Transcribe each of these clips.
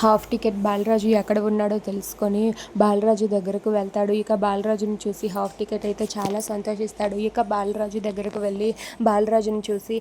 Half ticket Balaraju ఎక్కడ ఉన్నాడో తెలుసుకొని బాలరాజు దగ్గరకు వెళ్తాడు. ఇక బాలరాజుని చూసి హాఫ్ టికెట్ అయితే చాలా సంతోషిస్తాడు. ఇక బాలరాజు దగ్గరకు వెళ్ళి బాలరాజుని చూసి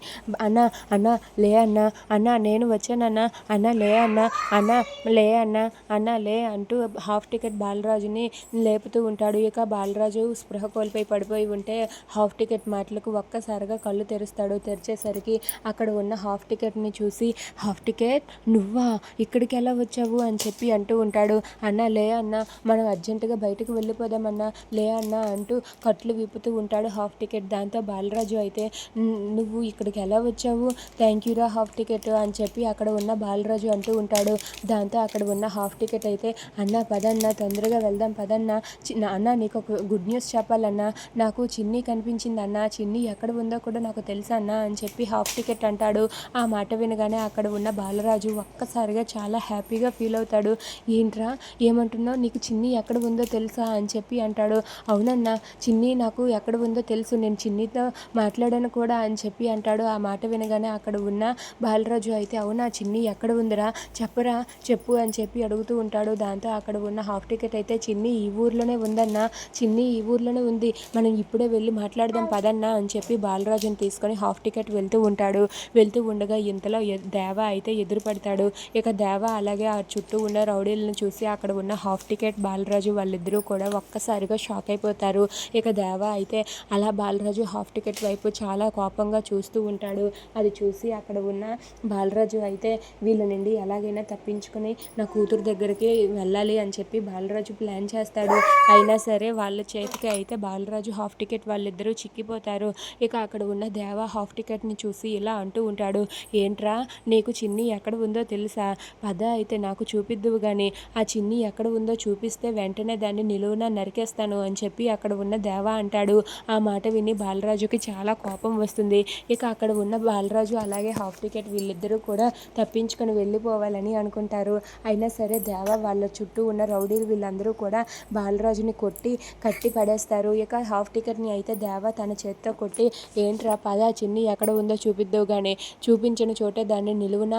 అన్న అన్న లే అన్న అన్న నేను వచ్చానన్న అన్న లే అన్న అన్న లే అన్న అన్న లే అంటూ హాఫ్ టికెట్ బాలరాజుని లేపుతూ ఉంటాడు. ఇక బాలరాజు స్పృహ కోల్పోయి పడిపోయి ఉంటే హాఫ్ టికెట్ మాటలకు ఒక్కసారిగా కళ్ళు తెరుస్తాడు. తెరిచేసరికి అక్కడ ఉన్న హాఫ్ టికెట్ని చూసి హాఫ్ టికెట్? నువ్వా? ఇక్కడికి ఎలా వచ్చావు అని చెప్పి అంటూ ఉంటాడు. అన్న లే అన్న మనం అర్జెంటుగా బయటకు వెళ్ళిపోదామన్నా లే అన్న అంటూ కట్లు విప్పుతూ ఉంటాడు హాఫ్ టికెట్. దాంతో బాలరాజు అయితే నువ్వు ఇక్కడికి ఎలా వచ్చావు? థ్యాంక్ యూరా హాఫ్ టికెట్ అని చెప్పి అక్కడ ఉన్న బాలరాజు అంటూ ఉంటాడు. దాంతో అక్కడ ఉన్న హాఫ్ టికెట్ అయితే అన్న పదన్న తొందరగా వెళ్దాం పదన్న. చి- నా- అన్న నీకు ఒక గుడ్ న్యూస్ చెప్పాలన్నా. నాకు చిన్ని కనిపించింది అన్న. చిన్ని ఎక్కడ ఉందో కూడా నాకు తెలుసా అన్న అని చెప్పి హాఫ్ టికెట్ అంటాడు. ఆ మాట వినగానే అక్కడ ఉన్న బాలరాజు ఒక్కసారిగా చాలా హ్యాపీ హ్యాపీగా ఫీల్ అవుతాడు. ఏంట్రా ఏమంటున్నావు? నీకు చిన్ని ఎక్కడ ఉందో తెలుసా? అని చెప్పి అంటాడు. అవునన్నా చిన్ని నాకు ఎక్కడ ఉందో తెలుసు. నేను చిన్నితో మాట్లాడాను కూడా అని చెప్పి అంటాడు. ఆ మాట వినగానే అక్కడ ఉన్న బాలరాజు అయితే అవునా చిన్ని ఎక్కడ ఉందిరా? చెప్పరా చెప్పు అని చెప్పి అడుగుతూ ఉంటాడు. దాంతో అక్కడ ఉన్న హాఫ్ టికెట్ అయితే చిన్ని ఈ ఊర్లోనే ఉందన్నా చిన్ని ఈ ఊర్లోనే ఉంది. మనం ఇప్పుడే వెళ్ళి మాట్లాడదాం పదన్నా అని చెప్పి బాలరాజుని తీసుకొని హాఫ్ టికెట్ వెళ్తూ ఉంటాడు. వెళ్తూ ఉండగా ఇంతలో దేవ అయితే ఎదురు పడతాడు ఇక దేవ అలాగే ఆ చుట్టూ ఉన్న రౌడీలను చూసి అక్కడ ఉన్న హాఫ్ టికెట్ బాలరాజు వాళ్ళిద్దరూ కూడా ఒక్కసారిగా షాక్ అయిపోతారు. ఇక దేవ అయితే అలా బాలరాజు హాఫ్ టికెట్ వైపు చాలా కోపంగా చూస్తూ ఉంటాడు. అది చూసి అక్కడ ఉన్న బాలరాజు అయితే వీళ్ళ నుండి ఎలాగైనా తప్పించుకుని నా కూతురు దగ్గరికి వెళ్ళాలి అని చెప్పి బాలరాజు ప్లాన్ చేస్తాడు. అయినా సరే వాళ్ళ చేతికి అయితే బాలరాజు హాఫ్ టికెట్ వాళ్ళిద్దరూ చిక్కిపోతారు. ఇక అక్కడ ఉన్న దేవ హాఫ్ టికెట్ని చూసి ఇలా అంటూ ఉంటాడు. ఏంట్రా నీకు చిన్ని ఎక్కడ ఉందో తెలుసా? పద అయితే నాకు చూపిద్దువు కానీ ఆ చిన్ని ఎక్కడ ఉందో చూపిస్తే వెంటనే దాన్ని నిలువున నరికేస్తాను అని చెప్పి అక్కడ ఉన్న దేవ అంటాడు. ఆ మాట విని బాలరాజుకి చాలా కోపం వస్తుంది. ఇక అక్కడ ఉన్న బాలరాజు అలాగే హాఫ్ టికెట్ వీళ్ళిద్దరూ కూడా తప్పించుకొని వెళ్ళిపోవాలని అనుకుంటారు. అయినా సరే దేవ వాళ్ళ చుట్టూ ఉన్న రౌడీలు వీళ్ళందరూ కూడా బాలరాజుని కొట్టి కట్టి పడేస్తారు. ఇక హాఫ్ టికెట్ని అయితే దేవ తన చేత్తో కొట్టి ఏంట్రా పద చిన్ని ఎక్కడ ఉందో చూపిద్దావు కానీ చూపించిన చోటే దాన్ని నిలువున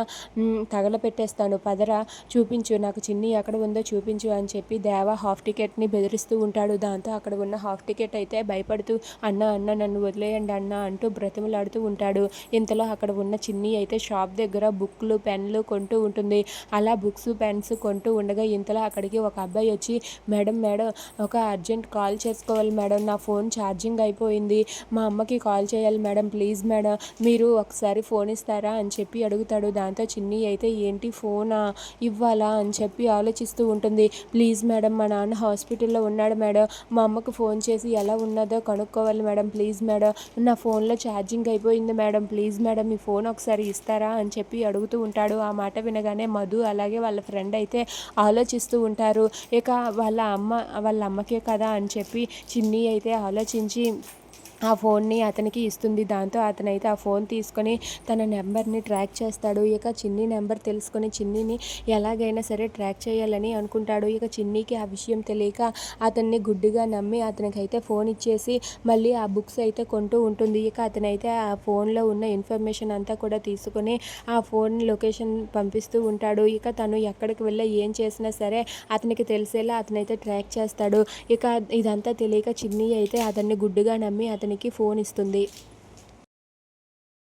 తగలపెట్టేస్తాను పదరా చూపించు నాకు చిన్ని ఎక్కడ ఉందో చూపించు అని చెప్పి దేవ హాఫ్ టికెట్ని బెదిరిస్తూ ఉంటాడు. దాంతో అక్కడ ఉన్న హాఫ్ టికెట్ అయితే భయపడుతూ అన్న అన్న నన్ను వదిలేయండి అన్న అంటూ బ్రతిమలాడుతూ ఉంటాడు. ఇంతలో అక్కడ ఉన్న చిన్ని అయితే షాప్ దగ్గర బుక్లు పెన్లు కొంటూ ఉంటుంది. అలా బుక్స్ పెన్స్ కొంటూ ఉండగా ఇంతలో అక్కడికి ఒక అబ్బాయి వచ్చి మేడం మేడం ఒక అర్జెంట్ కాల్ చేసుకోవాలి మేడం నా ఫోన్ ఛార్జింగ్ అయిపోయింది. మా అమ్మకి కాల్ చేయాలి మేడం ప్లీజ్ మేడం మీరు ఒకసారి ఫోన్ ఇస్తారా? అని చెప్పి అడుగుతాడు. దాంతో చిన్ని అయితే ఏంటి ఫోనా? ఇవ్వాలా అని చెప్పి ఆలోచిస్తూ ఉంటుంది. ప్లీజ్ మేడం మా నాన్న హాస్పిటల్లో ఉన్నాడు మేడం. మా అమ్మకు ఫోన్ చేసి ఎలా ఉన్నదో కనుక్కోవాలి మేడం. ప్లీజ్ మేడం నా ఫోన్లో ఛార్జింగ్ అయిపోయింది మేడం. ప్లీజ్ మేడం మీ ఫోన్ ఒకసారి ఇస్తారా అని చెప్పి అడుగుతూ ఉంటాడు. ఆ మాట వినగానే మధు అలాగే వాళ్ళ ఫ్రెండ్ అయితే ఆలోచిస్తూ ఉంటారు. ఇక వాళ్ళ అమ్మ వాళ్ళ అమ్మకే కదా అని చెప్పి చిన్ని అయితే ఆలోచించి ఆ ఫోన్ని అతనికి ఇస్తుంది. దాంతో అతనైతే ఆ ఫోన్ తీసుకొని తన నెంబర్ని ట్రాక్ చేస్తాడు. ఇక చిన్ని నెంబర్ తెలుసుకొని చిన్నిని ఎలాగైనా సరే ట్రాక్ చేయాలని అనుకుంటాడు. ఇక చిన్నికి ఆ విషయం తెలియక అతన్ని గుడ్డిగా నమ్మి అతనికి అయితే ఫోన్ ఇచ్చేసి మళ్ళీ ఆ బుక్స్ అయితే కొంటూ ఉంటుంది. ఇక అతనైతే ఆ ఫోన్లో ఉన్న ఇన్ఫర్మేషన్ అంతా కూడా తీసుకొని ఆ ఫోన్ లొకేషన్ పంపిస్తూ ఉంటాడు. ఇక తను ఎక్కడికి వెళ్ళి ఏం చేసినా సరే అతనికి తెలిసేలా అతనైతే ట్రాక్ చేస్తాడు. ఇక ఇదంతా తెలియక చిన్ని అయితే అతన్ని గుడ్డుగా నమ్మి అతను అతనికి ఫోన్ ఇస్తుంది.